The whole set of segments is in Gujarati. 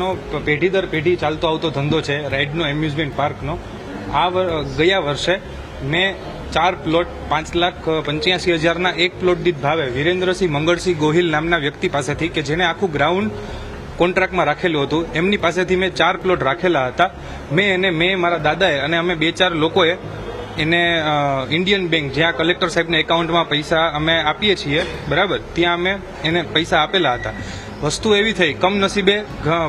નો પેઢી દર પેઢી ચાલતો આવતો ધંધો છે રાઇડનો એમ્યુઝમેન્ટ પાર્કનો આ ગયા વર્ષે મેં ચાર પ્લોટ પાંચ લાખ પંચ્યાસી હજારના એક પ્લોટ દીઠ ભાવે વિરેન્દ્રસિંહ મંગળસિંહ ગોહિલ નામના વ્યક્તિ પાસેથી કે જેને આખું ગ્રાઉન્ડ કોન્ટ્રાક્ટમાં રાખેલું હતું. એમની પાસેથી મેં ચાર પ્લોટ રાખેલા હતા. મેં એને, મેં મારા દાદાએ અને અમે બે ચાર લોકોએ એને ઇન્ડિયન બેંક જ્યાં કલેક્ટર સાહેબના એકાઉન્ટમાં પૈસા અમે આપીએ છીએ, બરાબર? ત્યાં અમે એને પૈસા આપેલા હતા. વસ્તુ એવી થઈ, કમનસીબે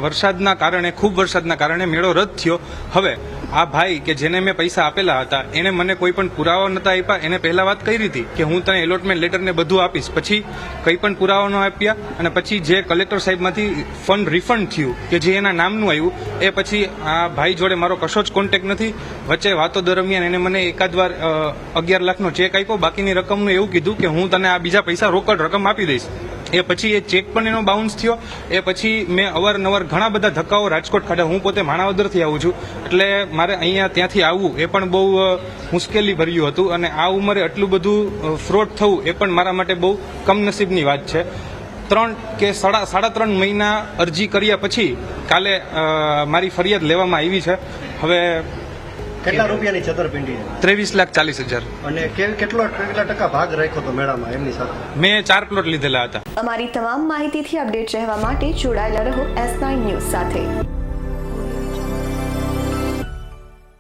વરસાદના કારણે, ખૂબ વરસાદના કારણે મેળો રદ થયો. હવે, આ ભાઈ કે જેને મેં પૈસા આપેલા હતા એને મને કોઈ પણ પુરાવા નતા આપ્યા. એને પહેલા વાત કરી હતી કે હું તને એલોટમેન્ટ લેટરને બધું આપીશ. પછી કંઈ પણ પુરાવા ન આપ્યા અને પછી જે કલેક્ટર સાહેબમાંથી ફંડ રિફંડ થયું, કે જે એના નામનું આવ્યું, એ પછી આ ભાઈ જોડે મારો કશો જ કોન્ટેક્ટ નથી. વચ્ચે વાતો દરમિયાન એને મને એકાદ વાર અગિયાર લાખનો ચેક આપ્યો. બાકીની રકમનું એવું કીધું કે હું તને આ બીજા પૈસા રોકડ રકમ આપી દઈશ. એ પછી એ ચેક પણ એનો બાઉન્સ થયો. એ પછી મેં અવારનવાર ઘણા બધા ધક્કાઓ રાજકોટ ખાધા હું પોતે માણાવદરથી આવું છું. એટલે મારે અહીંયા ત્યાંથી આવવું એ પણ બહુ મુશ્કેલી ભર્યું હતું. અને આ ઉંમરે આટલું બધું ફ્રોડ થવું એ પણ મારા માટે બહુ કમનસીબની વાત છે. ત્રણ કે સાડા સાડા ત્રણ મહિના અરજી કર્યા પછી કાલે મારી ફરિયાદ લેવામાં આવી છે. હવે કેટલા રૂપિયાની છતરપિંડી છે? ત્રેવીસ લાખ ચાલીસ હજાર. અને કે- કેટલો કેટલા ટકા ભાગ રાખ્યો હતો મેળામાં એમની સાથે? મેં ચાર પ્લોટ લીધેલા હતા. અમારી તમામ માહિતીથી અપડેટ રહેવા માટે જોડાયેલા રહો એસ નાઇન ન્યૂઝ સાથે.